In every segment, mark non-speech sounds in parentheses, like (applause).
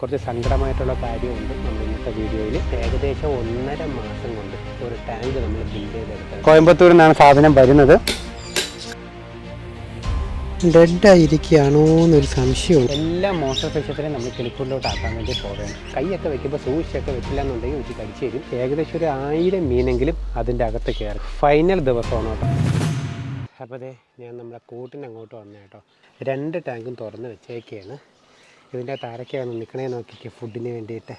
കുറച്ച് സങ്കടമായിട്ടുള്ള കാര്യമുണ്ട് നമ്മൾ ഇന്നത്തെ വീഡിയോയിൽ. ഏകദേശം ഒന്നര മാസം കൊണ്ട് ഒരു ടാങ്ക് നമ്മൾ ബിൽഡ് ചെയ്തെടുത്തത് കോയമ്പത്തൂരിൽ നിന്നാണ് സാധനം വരുന്നത്. ഡെഡ് ആയിരിക്കുകയാണോ എന്നൊരു എല്ലാ മോട്ടോർ ഫിഷത്തിനെയും നമ്മൾ കിളിപ്പുള്ളിലോട്ട് ആക്കാൻ വേണ്ടി പോകണം കൈയൊക്കെ വെക്കുമ്പോൾ സൂക്ഷിച്ചൊക്കെ വെച്ചില്ല എന്നുണ്ടെങ്കിൽ വെച്ച് കടിച്ചു തരും. ഏകദേശം ഒരു ആയിരം മീനെങ്കിലും അതിന്റെ അകത്ത് കയറും. ഫൈനൽ ദിവസമാണ് കേട്ടോ. അപ്പോൾ അതെ ഞാൻ നമ്മുടെ കൂട്ടിന് അങ്ങോട്ട് വന്നു കേട്ടോ. രണ്ട് ടാങ്കും തുറന്ന് വെച്ചേക്കാണ്. ഇതിന്റെ അകത്ത് ആരൊക്കെയാണ് നിൽക്കണേ നോക്കിക്കുക ഫുഡിന് വേണ്ടിയിട്ട്.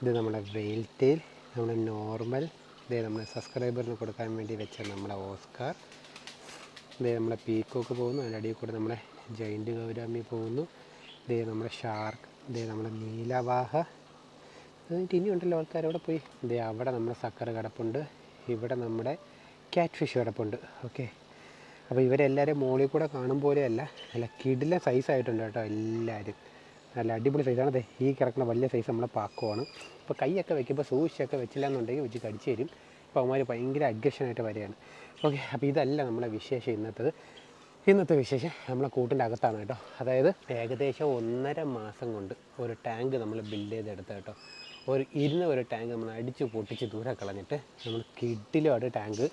ഇത് നമ്മുടെ വെയിൽ ടെയിൽ നമ്മുടെ നോർമൽ ഇതേ നമ്മുടെ സബ്സ്ക്രൈബറിന് കൊടുക്കാൻ വേണ്ടി വെച്ച നമ്മുടെ ഓസ്കാർ. ഇതേ നമ്മുടെ പീക്കോക്ക് പോകുന്നു അതിന്റെ അടിയിൽ കൂടെ നമ്മുടെ ജയിന്റ് ഗൗരാമി പോകുന്നു. ഇതേ നമ്മുടെ ഷാർക്ക് ഇതേ നമ്മുടെ നീലവാഹ. എന്നിട്ട് ഇനിയുണ്ടല്ലോ ആൾക്കാർ അവിടെ പോയി. ഇതേ അവിടെ നമ്മുടെ സക്കർ കിടപ്പുണ്ട് ഇവിടെ നമ്മുടെ ക്യാറ്റ് ഫിഷ് കിടപ്പുണ്ട് ഓക്കെ അപ്പോൾ ഇവരെല്ലാവരും മുകളിൽ കൂടെ കാണും പോലെയല്ല. നല്ല സൈസ് ആയിട്ടുണ്ട് കേട്ടോ എല്ലാവരും നല്ല അടിപൊളി സൈസാണ് അതെ ഈ കിടക്കുന്ന വലിയ സൈസ് നമ്മളെ പാക്കമാണ് ഇപ്പോൾ കൈയൊക്കെ വെക്കുമ്പോൾ സൂക്ഷിച്ചൊക്കെ വെച്ചില്ല എന്നുണ്ടെങ്കിൽ വെച്ച് കടിച്ചു തരും. അപ്പോൾ അവന്മാർ ഭയങ്കര അഗ്രഷനായിട്ട് വരികയാണ്. ഓക്കെ അപ്പോൾ ഇതല്ല നമ്മളെ വിശേഷം ഇന്നത്തത്. ഇന്നത്തെ വിശേഷം നമ്മളെ കൂട്ടിന്റെ അകത്താണ് കേട്ടോ. അതായത് ഏകദേശം ഒന്നര മാസം കൊണ്ട് ഒരു ടാങ്ക് നമ്മൾ ബിൽഡ് ചെയ്തെടുത്ത കേട്ടോ. ഒരു ഇരുന്ന ഒരു ടാങ്ക് നമ്മൾ അടിച്ച് പൊട്ടിച്ച് ദൂരെ കളഞ്ഞിട്ട് നമ്മൾ കിഡിലുമായിട്ട് ടാങ്ക്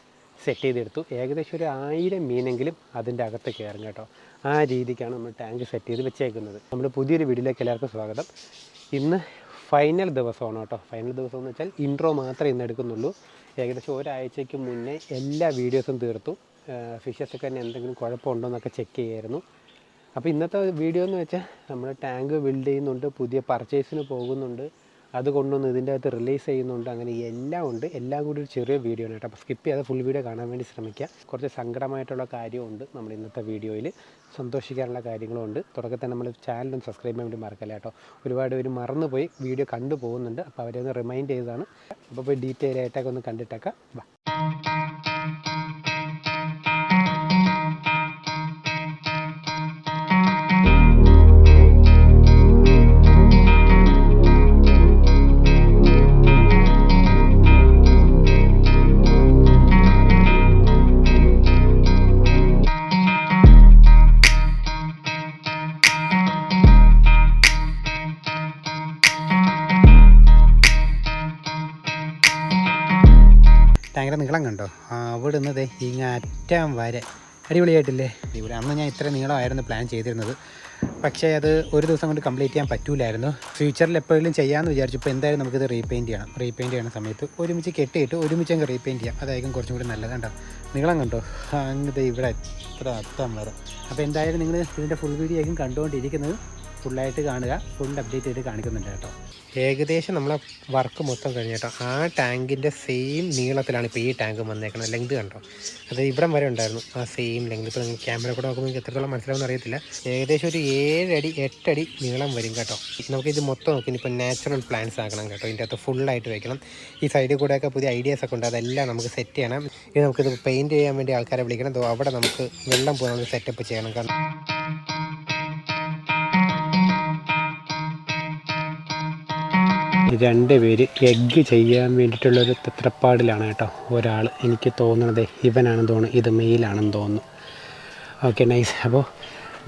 സെറ്റ് ചെയ്തെടുത്തു. ഏകദേശം ഒരു ആയിരം മീനെങ്കിലും അതിന്റെ അകത്ത് കയറും കേട്ടോ. ആ രീതിക്കാണ് നമ്മൾ ടാങ്ക് സെറ്റ് ചെയ്ത് വെച്ചേക്കുന്നത്. നമ്മൾ പുതിയൊരു വീഡിയോയിലേക്ക് എല്ലാവർക്കും സ്വാഗതം. ഇന്ന് ഫൈനൽ ദിവസമാണ് കേട്ടോ. ഫൈനൽ ദിവസം എന്ന് വെച്ചാൽ ഇൻട്രോ മാത്രമേ ഇന്ന് എടുക്കുന്നുള്ളൂ. ഏകദേശം ഒരാഴ്ചയ്ക്ക് മുന്നേ എല്ലാ വീഡിയോസും തീർത്തു. ഫിഷസൊക്കെ തന്നെ എന്തെങ്കിലും കുഴപ്പമുണ്ടോ എന്നൊക്കെ ചെക്ക് ചെയ്യായിരുന്നു. അപ്പോൾ ഇന്നത്തെ വീഡിയോ എന്ന് വെച്ചാൽ നമ്മൾ ടാങ്ക് ബിൽഡ് ചെയ്യുന്നുണ്ട് പുതിയ പർച്ചേസിന് പോകുന്നുണ്ട്. അത് കൊണ്ടുവന്ന് ഇതിന്റെ അകത്ത് റിലീസ് ചെയ്യുന്നുണ്ട്. അങ്ങനെ എല്ലാം ഉണ്ട്. എല്ലാം കൂടി ഒരു ചെറിയ വീഡിയോ ആണ് കേട്ടോ. അപ്പോൾ സ്കിപ്പ് ചെയ്യാതെ ഫുൾ വീഡിയോ കാണാൻ വേണ്ടി ശ്രമിക്കുക. കുറച്ച് സങ്കടമായിട്ടുള്ള കാര്യമുണ്ട് നമ്മൾ ഇന്നത്തെ വീഡിയോയിൽ സന്തോഷിക്കാനുള്ള കാര്യങ്ങളും ഉണ്ട്. തുടക്കത്തിൽ നമ്മൾ ചാനലും സബ്സ്ക്രൈബ് ചെയ്യാൻ വേണ്ടി മറക്കല്ല കേട്ടോ. ഒരുപാട് പേര് മറന്നുപോയി വീഡിയോ കണ്ടു പോകുന്നുണ്ട്. അപ്പോൾ അവരെ ഒന്ന് റിമൈൻഡ് ചെയ്തതാണ്. അപ്പോൾ പോയി ഡീറ്റെയിൽ ആയിട്ടൊക്കെ ഒന്ന് കണ്ടിട്ടേക്കാം വാ. ടാങ്കിന്റെ നീളം കണ്ടോ? അവിടെ നിന്ന് ഇങ്ങ അറ്റം വരെ. അടിപൊളിയായിട്ടില്ലേ? ഇവിടെ അന്ന് ഞാൻ ഇത്ര നീളമായിരുന്നു പ്ലാൻ ചെയ്തിരുന്നത്. പക്ഷേ അത് ഒരു ദിവസം കൊണ്ട് കംപ്ലീറ്റ് ചെയ്യാൻ പറ്റൂലായിരുന്നു. ഫ്യൂച്ചറിൽ എപ്പോഴെങ്കിലും ചെയ്യാമെന്ന് വിചാരിച്ചു. ഇപ്പോൾ എന്തായാലും നമുക്കിത് റീപെയിന്റ് ചെയ്യണം. റീപെയിന്റ് ചെയ്യണ സമയത്ത് ഒരുമിച്ച് കെട്ടിയിട്ട് ഒരുമിച്ച് അങ്ങ് റീപെയിന്റ് ചെയ്യാം. അതായിരിക്കും കുറച്ചും കൂടി നല്ലത് കണ്ടോ? നീളം കണ്ടോ? അങ്ങനത്തെ ഇവിടെ എത്ര അത്തം വരെ. അപ്പോൾ എന്തായാലും നിങ്ങൾ ഇതിന്റെ ഫുൾ വീഡിയോ ആയിരിക്കും കണ്ടുകൊണ്ടിരിക്കുന്നത്. ഫുള്ളായിട്ട് കാണുക. ഫുൾ അപ്ഡേറ്റ് ചെയ്ത് കാണിക്കുന്നുണ്ട് കേട്ടോ. ഏകദേശം നമ്മളെ വർക്ക് മൊത്തം കഴിഞ്ഞു കേട്ടോ. ആ ടാങ്കിന്റെ സെയിം നീളത്തിലാണ് ഇപ്പോൾ ഈ ടാങ്ക് വന്നേക്കുന്നത് ലെങ്ത് കണ്ടോ? അത് ഇവിടം വരെ ഉണ്ടായിരുന്നു. ആ സെയിം ലെങ്ത് ഇപ്പോൾ നിങ്ങൾ ക്യാമറ കൂടെ നോക്കുമ്പോൾ നിങ്ങൾക്ക് എത്രത്തോളം മനസ്സിലാവുന്ന അറിയത്തില്ല. ഏകദേശം ഒരു ഏഴടി എട്ടടി നീളം വരും കേട്ടോ. നമുക്കിത് മൊത്തം നോക്കി ഇപ്പോൾ നാച്ചുറൽ പ്ലാന്റ്സ് ആക്കണം കേട്ടോ. ഇതിന്റെ അകത്ത് ഫുള്ളായിട്ട് വെക്കണം. ഈ സൈഡിൽ കൂടെയൊക്കെ പുതിയ ഐഡിയാസ് ഒക്കെ ഉണ്ട്. അതെല്ലാം നമുക്ക് സെറ്റ് ചെയ്യണം. ഇത് നമുക്കിത് പെയിന്റ് ചെയ്യാൻ വേണ്ടി ആൾക്കാരെ വിളിക്കണം. അവിടെ നമുക്ക് വെള്ളം പോകാൻ സെറ്റപ്പ് ചെയ്യണം. കാരണം രണ്ട് പേര് എഗ്ഗ് ചെയ്യാൻ വേണ്ടിയിട്ടുള്ളൊരു തത്രപ്പാടിലാണ് കേട്ടോ ഒരാൾ എനിക്ക് തോന്നുന്നത് ഇവനാണെന്ന് തോന്നുന്നു. ഇത് മെയിലാണെന്ന് തോന്നുന്നു. ഓക്കെ നൈസ് അപ്പോൾ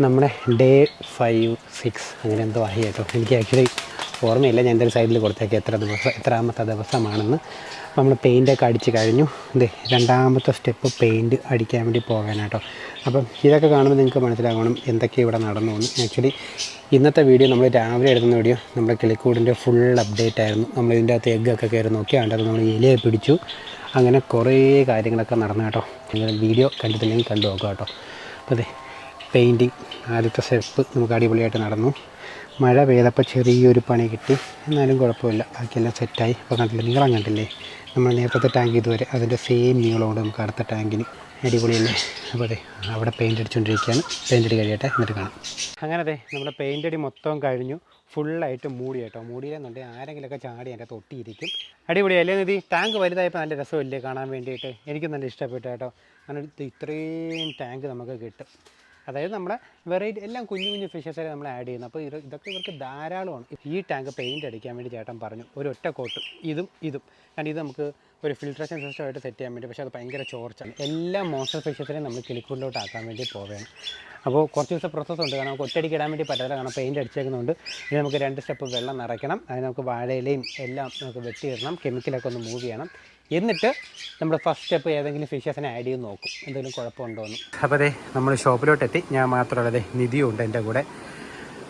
നമ്മുടെ ഡേ ഫൈവ് സിക്സ് അങ്ങനെ എന്തോ ആയി കേട്ടോ. എനിക്ക് ആക്ച്വലി ഓർമ്മയില്ല. ഞാൻ എന്റെ സൈഡിൽ കൊടുത്തേക്ക്. എത്ര ദിവസം എത്രാമത്തെ ദിവസമാണെന്ന്. നമ്മൾ പെയിന്റൊക്കെ അടിച്ച് കഴിഞ്ഞു. ഇത് രണ്ടാമത്തെ സ്റ്റെപ്പ് പെയിന്റ് അടിക്കാൻ വേണ്ടി പോകാനാട്ടോ. അപ്പം ഇതൊക്കെ കാണുമ്പോൾ നിങ്ങൾക്ക് മനസ്സിലാകണം എന്തൊക്കെ ഇവിടെ നടന്നു എന്ന് ആക്ച്വലി ഇന്നത്തെ വീഡിയോ നമ്മൾ രാവിലെ എടുക്കുന്ന വീഡിയോ നമ്മുടെ കിളിക്കൂടിന്റെ ഫുൾ അപ്ഡേറ്റ് ആയിരുന്നു. നമ്മൾ ഇതിന്റെ അകത്ത് എഗ്ഗൊക്കെ കയറി നോക്കി അതിന്റെ നമ്മൾ ഇലയെ പിടിച്ചു. അങ്ങനെ കുറേ കാര്യങ്ങളൊക്കെ നടന്നു കേട്ടോ. അങ്ങനെ വീഡിയോ കണ്ടിട്ടില്ലെങ്കിൽ കണ്ടു നോക്കാം കേട്ടോ. അപ്പോൾ അതെ പെയിന്റിങ് ആദ്യത്തെ സ്റ്റെപ്പ് നമുക്ക് അടിപൊളിയായിട്ട് നടന്നു. മഴ പെയ്തപ്പോൾ ചെറിയൊരു പണി കിട്ടി. എന്നാലും കുഴപ്പമില്ല. ബാക്കിയെല്ലാം സെറ്റായി. അപ്പോൾ കണ്ടില്ല നീളം കണ്ടില്ലേ? നമ്മൾ നേരത്തെ ടാങ്ക് ഇതുവരെ അതിന്റെ സെയിം നീളമുണ്ട് നമുക്ക് അടുത്ത ടാങ്കിന് അടിപൊളിയല്ലേ? അപ്പോൾ അതെ അവിടെ പെയിന്റ് അടിച്ചുകൊണ്ടിരിക്കുകയാണ്. പെയിന്റ് അടി കഴിയട്ടെ എന്നിട്ട് കാണാം. അങ്ങനെ അതെ നമ്മുടെ പെയിന്റ് അടി മൊത്തം കഴിഞ്ഞു. ഫുള്ളായിട്ട് മൂടി കേട്ടോ. മൂടിയില്ലെന്നുണ്ടെങ്കിൽ ആരെങ്കിലുമൊക്കെ ചാടി എന്റെ തൊട്ടിയിരിക്കും അടിപൊളിയല്ലേ നിധി? ടാങ്ക് വലുതായപ്പോൾ നല്ല രസമില്ലേ കാണാൻ വേണ്ടിയിട്ട്? എനിക്ക് നല്ല ഇഷ്ടപ്പെട്ടു കേട്ടോ. അങ്ങനെ ഇത് ഇത്രയും ടാങ്ക് നമുക്ക് കിട്ടും. അതായത് നമ്മുടെ വെറൈറ്റി എല്ലാം കുഞ്ഞു കുഞ്ഞു ഫിഷസ് നമ്മൾ ആഡ് ചെയ്യുന്നത് അപ്പോൾ ഇത് ഇതൊക്കെ ഇവർക്ക് ധാരാളമാണ്. ഈ ടാങ്ക് പെയിന്റ് അടിക്കാൻ വേണ്ടി ചേട്ടൻ പറഞ്ഞു ഒരു ഒറ്റ കോട്ട് ഇതും ഇതും. കാരണം ഇത് നമുക്ക് ഒരു ഫിൽട്രേഷൻ സിസ്റ്റം ആയിട്ട് സെറ്റ് ചെയ്യാൻ വേണ്ടി പക്ഷേ അത് ഭയങ്കര ചോർച്ചാണ് എല്ലാ മോൺസ്റ്റർ ഫിഷസിനെയും നമ്മൾ കിളിക്കൂടിലോട്ട് ആക്കാൻ വേണ്ടി പോവുകയാണ്. അപ്പോൾ കുറച്ച് ദിവസം പ്രോസസ്സ് ഉണ്ട്. കാരണം നമുക്ക് ഒറ്റയടിക്ക് ഇടാൻ വേണ്ടി പറ്റില്ല കാരണം പെയിന്റ് അടിച്ചേക്കുന്നതുകൊണ്ട് ഇനി നമുക്ക് രണ്ട് സ്റ്റെപ്പ് വെള്ളം നിറയ്ക്കണം. അതിന് നമുക്ക് വാഴയിലയും എല്ലാം നമുക്ക് വെട്ടിയിടണം. കെമിക്കലൊക്കെ ഒന്ന് മൂവ് ചെയ്യണം. എന്നിട്ട് നമ്മൾ ഫസ്റ്റ് സ്റ്റെപ്പ് ഏതെങ്കിലും ഫിഷസിനെ ആഡ് ചെയ്ത് നോക്കും. എന്തെങ്കിലും കുഴപ്പമുണ്ടോ എന്ന്. അപ്പോൾ അതെ നമ്മൾ ഷോപ്പിലോട്ട് എത്തി ഞാൻ മാത്രമല്ല നിധിയും ഉണ്ട് എന്റെ കൂടെ.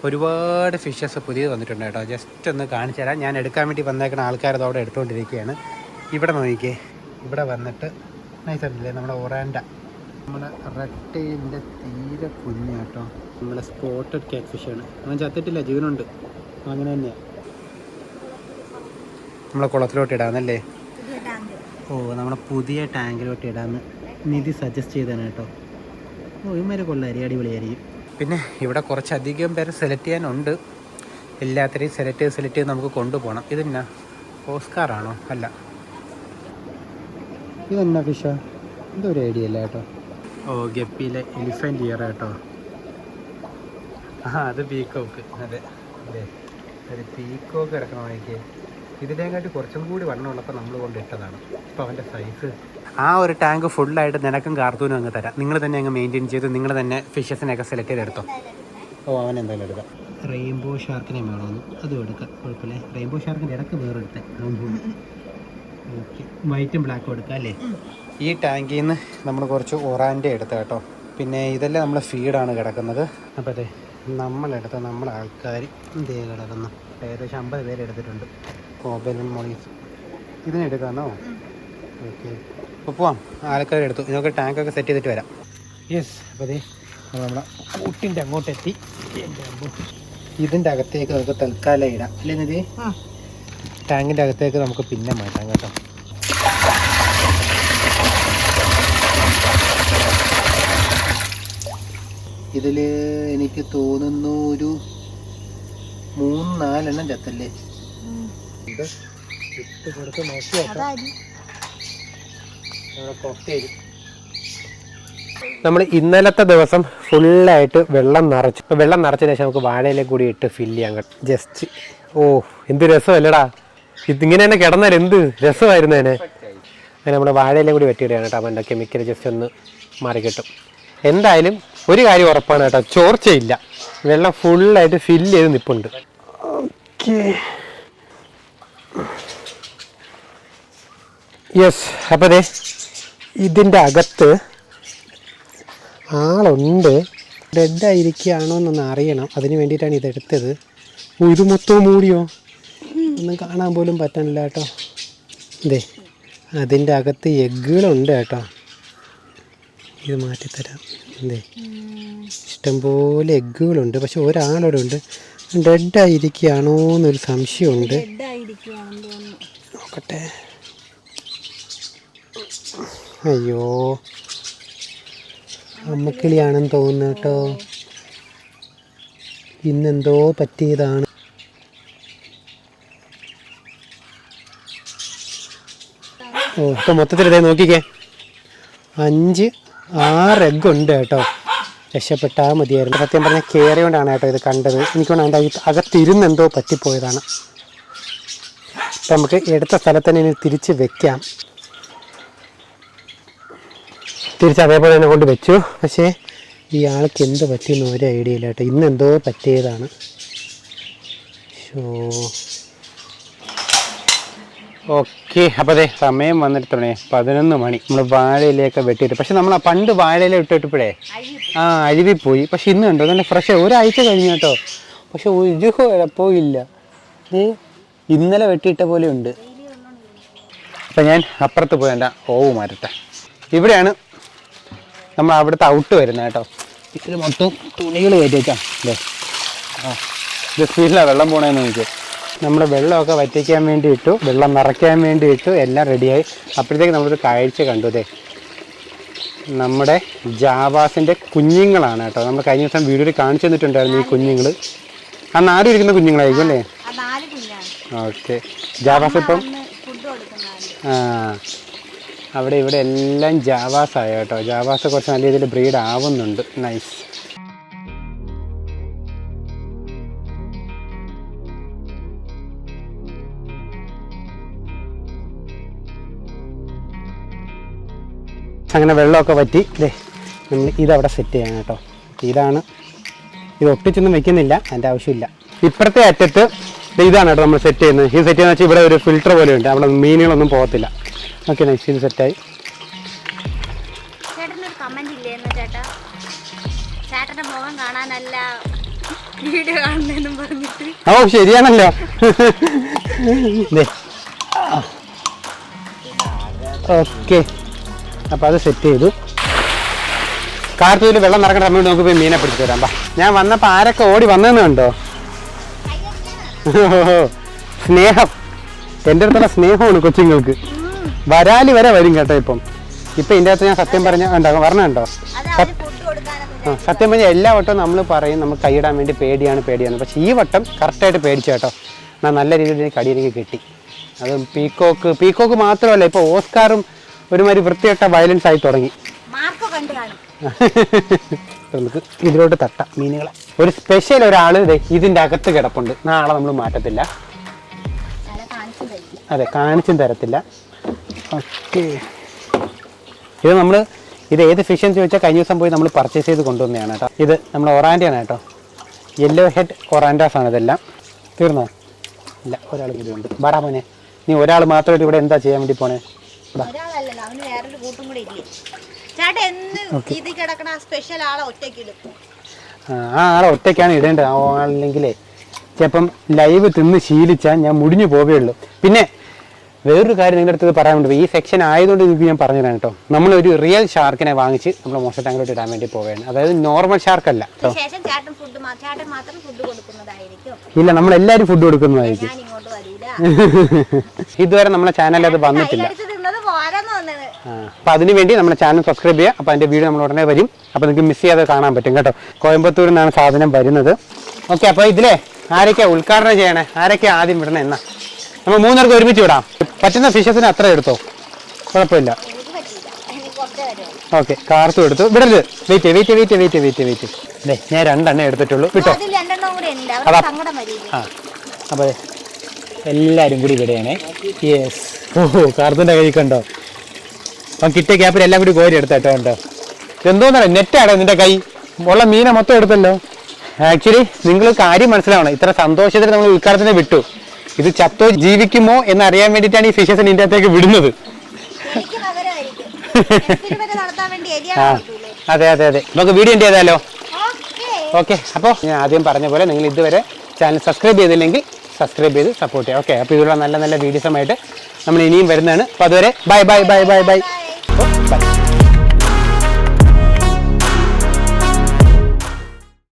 ഒരുപാട് ഫിഷസ് പുതിയത് വന്നിട്ടുണ്ട് കേട്ടോ. ജസ്റ്റ് ഒന്ന് കാണിച്ചു തരാം. ഞാൻ എടുക്കാൻ വേണ്ടി വന്നേക്കുന്ന ആൾക്കാർ അതവിടെ എടുത്തുകൊണ്ടിരിക്കുകയാണ് ഇവിടെ നോക്കിക്കേ. ഇവിടെ വന്നിട്ട് നൈസല്ലേ നമ്മുടെ ഒറാൻഡ. നമ്മുടെ റെട്ടയിന്റെ തീരെ കുഞ്ഞ് കേട്ടോ. നമ്മുടെ സ്പോട്ടഡ് കാറ്റ് ഫിഷാണ് അവൻ ചത്തിട്ടില്ല ജീവനുണ്ട്. അങ്ങനെ തന്നെയാണ് നമ്മളെ കുളത്തിലോട്ട് ഇടാന്നല്ലേ ഓ നമ്മുടെ പുതിയ ടാങ്കിലോട്ട് ഇടാന്ന് നിധി സജസ്റ്റ് ചെയ്തതാണ് കേട്ടോ. ഓ ഇമാരെ കൊള്ളാരി അടിപൊളിയായിരിക്കും പിന്നെ ഇവിടെ കുറച്ചധികം പേരെ സെലക്ട് ചെയ്യാനുണ്ട്. എല്ലാത്തിനെയും സെലക്ട് ചെയ്ത് സെലക്ട് ചെയ്ത് നമുക്ക് കൊണ്ടുപോകണം. ഇതെന്നാ? ഓസ്കാറാണോ അല്ല. ഇതെന്നാ ഫിഷ? എന്തൊരു ഐഡിയ അല്ല കേട്ടോ. ഓ ഗപ്പിയിലെ എലിഫന്റ് ഇയർ കേട്ടോ ആ അത് പീക്കോക്ക് അതെ. അതെ ഒരു പീക്കോക്ക് ഇറക്കണമായിരിക്കും ഇതിനെക്കാട്ടി കുറച്ചും കൂടി വണ്ണമുള്ളപ്പോൾ നമ്മൾ കൊണ്ടിട്ടതാണ് ഇപ്പോൾ അവന്റെ സൈസ് ആ ഒരു ടാങ്ക് ഫുള്ളായിട്ട് നിനക്കും കാർത്തൂനും അങ്ങ് തരാം. നിങ്ങൾ തന്നെ അങ്ങ് മെയിന്റെയിൻ ചെയ്ത് നിങ്ങൾ തന്നെ ഫിഷസിനെയൊക്കെ സെലക്ട് ചെയ്തെടുത്തോ. ഓ അവൻ എന്തായാലും എടുക്കാം. റെയിൻബോ ഷാർക്കിനെ വേണമെന്ന്. അതും എടുക്കാം. കുഴപ്പമില്ല. റെയിൻബോ ഷാർക്കിന്റെ ഇടയ്ക്ക് വേറെടുത്തേ ഓക്കെ വൈറ്റും ബ്ലാക്കും എടുക്കാം അല്ലേ? ഈ ടാങ്കിൽ നിന്ന് നമ്മൾ കുറച്ച് ഒറാന്റെ എടുത്ത കേട്ടോ. പിന്നെ ഇതെല്ലാം നമ്മൾ ഫീഡാണ് കിടക്കുന്നത്. അപ്പോൾ അതെ നമ്മളെടുത്ത നമ്മളെ ആൾക്കാർ ഇതേ കിടക്കുന്നു. ഏകദേശം അമ്പത് പേര് കോബലും മൊളീസ് ഇതിനെടുക്കാന്നോ ഓക്കെ. അപ്പോൾ പോവാം. ആൾക്കാർ എടുത്തു. നമുക്ക് ടാങ്കൊക്കെ സെറ്റ് ചെയ്തിട്ട് വരാം. യെസ് അപ്പോൾ അതെ നമ്മുടെ കൂട്ടിന്റെ അങ്ങോട്ട് എത്തി എന്റെ അമ്മോ. ഇതിന്റെ അകത്തേക്ക് നമുക്ക് തൽക്കാലം ഇടാം. അല്ലേ നിധി? ടാങ്കിന്റെ അകത്തേക്ക് നമുക്ക് പിന്നെ മാറ്റാം കേട്ടോ. ഇതിൽ എനിക്ക് തോന്നുന്നു ഒരു മൂന്ന് നാലെണ്ണം ചത്തല്ലേ ഇത് ഇട്ട് കൊടുത്ത് നോക്കി നമ്മുടെ നമ്മൾ ഇന്നലത്തെ ദിവസം ഫുള്ളായിട്ട് വെള്ളം നിറച്ചു. ഇപ്പൊ വെള്ളം നിറച്ചതിന് ശേഷം നമുക്ക് വാഴയിലേക്ക് കൂടി ഇട്ട് ഫില്ല് ചെയ്യാൻ കേട്ടോ. ജസ്റ്റ് ഓ എന്ത് രസമല്ലടാ. ഇതിങ്ങനെ തന്നെ കിടന്നാൽ എന്ത് രസമായിരുന്നു അതിനെ. അങ്ങനെ നമ്മൾ വാഴയിലേക്ക് കൂടി വെട്ടിയിടുകയാണ് കേട്ടോ. അവന്റെ കെമിക്കൽ ജസ്റ്റ് ഒന്ന് മാറി കിട്ടും. എന്തായാലും ഒരു കാര്യം ഉറപ്പാണ് കേട്ടോ. ചോർച്ചയില്ല. വെള്ളം ഫുള്ളായിട്ട് ഫില്ല് ചെയ്ത് നിൽപ്പുണ്ട് ഓക്കേ. യെസ് അപ്പോൾ അതെ ഇതിന്റെ അകത്ത് ആളുണ്ട്. ഡെഡായിരിക്കുകയാണോ എന്നൊന്ന് അറിയണം. അതിന് വേണ്ടിയിട്ടാണ് ഇതെടുത്തത് ഓ ഇത് മൊത്തം മൂടിയോ? ഒന്നും കാണാൻ പോലും പറ്റണില്ല കേട്ടോ. ഇതേ അതിന്റെ അകത്ത് എഗ്ഗുകളുണ്ട് കേട്ടോ. ഇത് മാറ്റിത്തരാം. ഇതേ ഇഷ്ടംപോലെ എഗ്ഗുകളുണ്ട്. പക്ഷെ ഒരാളോടെ ഉണ്ട് ഡെഡായിരിക്കുകയാണോ എന്നൊരു സംശയമുണ്ട്. ഡെഡ് നോക്കട്ടെ. അയ്യോ. അമ്മക്കിളിയാണെന്ന് തോന്നുന്നു കേട്ടോ. ഇന്നെന്തോ പറ്റിയതാണ്. ഓ ഇപ്പം മൊത്തത്തിൽ ഇതേ നോക്കിക്കേ. അഞ്ച് ആറ് എഗ് ഉണ്ട് കേട്ടോ. രക്ഷപ്പെട്ടാൽ മതിയായിരുന്നു. സത്യം പറഞ്ഞാൽ കയറിയോണ്ടാണ് കേട്ടോ ഇത് കണ്ടത്. എനിക്ക് അതിന്റെ അകത്തിരുന്ന് എന്തോ പറ്റിപ്പോയതാണ്. അപ്പം നമുക്ക് എടുത്ത സ്ഥലത്ത് തന്നെ ഇനി തിരിച്ച് വെക്കാം. തിരിച്ച് അതേപോലെ തന്നെ കൊണ്ട് വെച്ചു. പക്ഷേ ഈ ആൾക്ക് എന്ത് പറ്റിയെന്ന് ഒരു ഐഡിയ ഇല്ല കേട്ടോ. ഇന്ന് എന്തോ പറ്റിയതാണ്. ഷോ ഓക്കെ അപ്പോൾ അതെ സമയം വന്നിട്ട് തുടങ്ങി. പതിനൊന്ന് മണി. നമ്മൾ വാഴയിലയൊക്കെ വെട്ടിയിട്ട്. പക്ഷെ നമ്മൾ പണ്ട് വാഴയില ഇട്ടിട്ടപ്പോഴേ ആ അഴുവിപ്പോയി പക്ഷെ ഇന്ന് കണ്ടോ? നല്ല ഫ്രഷ് ഒരാഴ്ച കഴിഞ്ഞു കേട്ടോ. പക്ഷെ ഒരു പോയില്ല ഏ ഇന്നലെ വെട്ടിയിട്ട പോലെ ഉണ്ട്. അപ്പം ഞാൻ അപ്പുറത്ത് പോയി എന്റെ ഓവ് മാറ്റട്ടെ ഇവിടെയാണ് നമ്മൾ അവിടുത്തെ ഔട്ട് വരുന്നത് കേട്ടോ. ഇതിൽ മൊത്തം തുണികൾ കയറ്റി വെച്ചാൽ അല്ലേ ആ ഇത് സ്പീഡിലാണ് വെള്ളം പോണേന്ന് നോക്കിയോ നമ്മൾ വെള്ളമൊക്കെ വറ്റിക്കാൻ വേണ്ടി ഇട്ടു വെള്ളം നിറയ്ക്കാൻ വേണ്ടി ഇട്ടു എല്ലാം റെഡിയായി അപ്പോഴത്തേക്ക് നമ്മളൊരു കാഴ്ച കണ്ടു അതെ നമ്മുടെ ജാവാസിന്റെ കുഞ്ഞുങ്ങളാണ് കേട്ടോ. നമ്മൾ കഴിഞ്ഞ ദിവസം വീഡിയോയിൽ കാണിച്ചു തന്നിട്ടുണ്ടായിരുന്നു ഈ കുഞ്ഞുങ്ങൾ ആ നാല് ഇരിക്കുന്ന കുഞ്ഞുങ്ങളായിരിക്കും അല്ലേ? ഓക്കെ. ജാവാസ് ഇപ്പം? ആ. അവിടെ ഇവിടെ എല്ലാം ജാവാസായ കേട്ടോ. ജാവാസ് കുറച്ച് നല്ല രീതിയിൽ ബ്രീഡ് ആവുന്നുണ്ട്. നൈസ് അങ്ങനെ വെള്ളമൊക്കെ വറ്റി ദേ നമ്മൾ ഇതവിടെ സെറ്റ് ചെയ്യണം കേട്ടോ. ഇതാണ് ഇത് ഒട്ടിച്ചൊന്നും വെക്കുന്നില്ല അതിന്റെ ആവശ്യമില്ല. ഇപ്പുറത്തെ അറ്റത്ത് ഇതാണ് കേട്ടോ നമ്മൾ സെറ്റ് ചെയ്യുന്നത്. ഈ സെറ്റ് ചെയ്യുന്ന വെച്ചാൽ ഇവിടെ ഒരു ഫിൽറ്റർ പോലെ ഉണ്ട്. അവിടെ മീനുകളൊന്നും പോകത്തില്ല. ഓക്കെ നൈസ് ഇത് സെറ്റായി ഓ ശരിയാണല്ലോ. ഓക്കെ. അപ്പോൾ അത് സെറ്റ് ചെയ്തു. കാർത്തൂരിൽ വെള്ളം നിറക്കുന്ന സമയത്ത് നമുക്ക് പോയി മീനെ പിടിച്ചു തരാം ബാ ഞാൻ വന്നപ്പോൾ ആരൊക്കെ ഓടി വന്നതെന്ന് കണ്ടോ? സ്നേഹം. എന്റെ അടുത്തുള്ള സ്നേഹമാണ് കൊച്ചുങ്ങൾക്ക്. വരാലി വരെ വരും കേട്ടോ ഇപ്പം. ഇപ്പം ഇതിന്റെ അകത്ത് ഞാൻ സത്യം പറഞ്ഞ ഉണ്ടാകും പറഞ്ഞുണ്ടോ സത്യം പറഞ്ഞാൽ എല്ലാ വട്ടവും നമ്മൾ പറയും നമുക്ക് കൈയിടാൻ വേണ്ടി പേടിയാണ് പേടിയാണ്. പക്ഷേ ഈ വട്ടം കറക്റ്റായിട്ട് പേടിച്ചു കേട്ടോ. എന്നാൽ നല്ല രീതിയിൽ കടി എനിക്ക് കിട്ടി. അത് പീക്കോക്ക് പീക്കോക്ക് മാത്രമല്ല ഇപ്പോൾ ഓസ്കാറും ഒരുമാതിരി വൃത്തികെട്ട വയലൻസ് ആയി തുടങ്ങി. (laughs) നമുക്ക് ഇതിലോട്ട് തട്ടാം മീനുകളെ. ഒരു സ്പെഷ്യൽ ഒരാൾ ഇതിന്റെ അകത്ത് കിടപ്പുണ്ട്. നാളെ നമ്മൾ മാറ്റത്തില്ല. അതെ കാണിച്ചും തരത്തില്ല. ഓക്കെ ഇത് നമ്മൾ ഇത് ഏത് ഫിഷ് എന്ന് ചോദിച്ചാൽ കഴിഞ്ഞ ദിവസം പോയി നമ്മൾ പർച്ചേസ് ചെയ്ത് കൊണ്ടുവന്നതാണ് കേട്ടോ. ഇത് നമ്മൾ ഒറാൻഡയാണ് കേട്ടോ. യെല്ലോ ഹെഡ് ഒറാൻഡാസ് ആണ് ഇതെല്ലാം. തീർന്നോ? ഇല്ല ഒരാൾ കൂടി ഉണ്ട്. ബാടാ മോനെ. നീ ഒരാൾ മാത്രമായിട്ട് ഇവിടെ എന്താ ചെയ്യാൻ വേണ്ടി പോണേ? ഒരാളല്ലല്ലോ അവന് വേറൊരു കൂട്ടും കൂടി ഇല്ലേ? ചേട്ടാ എന്ന് ഇത് കിടക്കണ സ്പെഷ്യൽ ആളെ ഒറ്റയ്ക്ക് ഇടും. ആ, ആ ആളെ ഒറ്റയ്ക്കാണ് ഇടേണ്ടത് ആ ആളില്ലെങ്കിലേ ചിലപ്പം ലൈവ് തിന്ന് ശീലിച്ചാൽ ഞാൻ മുടിഞ്ഞു പോവേ ഉള്ളൂ. പിന്നെ വേറൊരു കാര്യം നിങ്ങളുടെ അടുത്ത് പറയാൻ വേണ്ടി ഈ സെക്ഷൻ ആയതുകൊണ്ട് നിങ്ങൾക്ക് ഞാൻ പറഞ്ഞു തരാം കേട്ടോ. നമ്മളൊരു റിയൽ ഷാർക്കിനെ വാങ്ങിച്ച് നമ്മൾ മോശം ടാങ്കിലോട്ട് ഇടാൻ വേണ്ടി പോവുകയാണ്. അതായത് നോർമൽ ഷാർക്ക് അല്ല. ഇല്ല നമ്മൾ എല്ലാവരും ഫുഡ് കൊടുക്കുന്നതായിരിക്കും (laughs) ഇതുവരെ നമ്മളെ ചാനലിൽ അത് വന്നിട്ടില്ല. കയ്യിലടിച്ച് തിന്നത് പോരാന്ന് വന്നത് അപ്പം അതിന് വേണ്ടി നമ്മുടെ ചാനൽ സബ്സ്ക്രൈബ് ചെയ്യുക. അപ്പോൾ അതിന്റെ വീഡിയോ നമ്മൾ ഉടനെ വരും. അപ്പോൾ നിങ്ങൾക്ക് മിസ് ചെയ്യാതെ കാണാൻ പറ്റും കേട്ടോ. കോയമ്പത്തൂരിൽ നിന്നാണ് സാധനം വരുന്നത്. ഓക്കെ അപ്പോൾ ഇതിലേ ആരൊക്കെയാണ് ഉദ്ഘാടനം ചെയ്യണേ? ആരൊക്കെയാണ് ആദ്യം വിടണേ? എന്നാ. നമ്മൾ മൂന്നേർക്ക് ഒരുമിച്ച് വിടാം. പറ്റുന്ന ഫിഷസിന് അത്ര എടുത്തോ? കുഴപ്പമില്ല. ഓക്കെ കാർത്തും എടുത്തു. വിടരുത്. Wait wait wait wait wait wait അല്ലേ ഞാൻ രണ്ടെണ്ണേ എടുത്തിട്ടുള്ളൂ. വിട്ടോ? അതാ. വരില്ല? ആ അപ്പോൾ എല്ലാവരും കൂടി വിടുകയാണേ. യെസ് ഓ കാർത്തിന്റെ കഴിക്കണ്ടോ കണ്ടോ? അപ്പം കിട്ടിയ ക്യാപ്പിൽ എല്ലാം കൂടി കോരി എടുത്തേട്ടോ കേട്ടോ എന്തോന്നാണ് നെറ്റാണോ നിന്റെ കൈ? ഉള്ള മീനെ മൊത്തം എടുത്തല്ലോ. ആക്ച്വലി നിങ്ങൾ കാര്യം മനസ്സിലാവണം. ഇത്ര സന്തോഷത്തിൽ നമ്മൾ ഉദ്ഘാടനത്തിന് വിട്ടു. ഇത് ചത്തോ ജീവിക്കുമോ എന്ന് അറിയാൻ വേണ്ടിയിട്ടാണ് ഈ ഫിഷസിന് ഇതിന്റെ അകത്തേക്ക് വിടുന്നത്. അതെ അതെ അതെ. നമുക്ക് വീഡിയോ എന്റെ ചെയ്താലോ? ഓക്കേ അപ്പോൾ ഞാൻ ആദ്യം പറഞ്ഞ പോലെ നിങ്ങൾ ഇതുവരെ ചാനൽ സബ്സ്ക്രൈബ് ചെയ്തില്ലെങ്കിൽ സബ്സ്ക്രൈബ് ചെയ്ത് സപ്പോർട്ട് ചെയ്യുക. ഓക്കെ അപ്പോൾ ഇതിലുള്ള നല്ല നല്ല വീഡിയോസുമായിട്ട് നമ്മൾ ഇനിയും വരുന്നതാണ്. അപ്പോൾ അതുവരെ bye bye bye bye bye Oh, bye.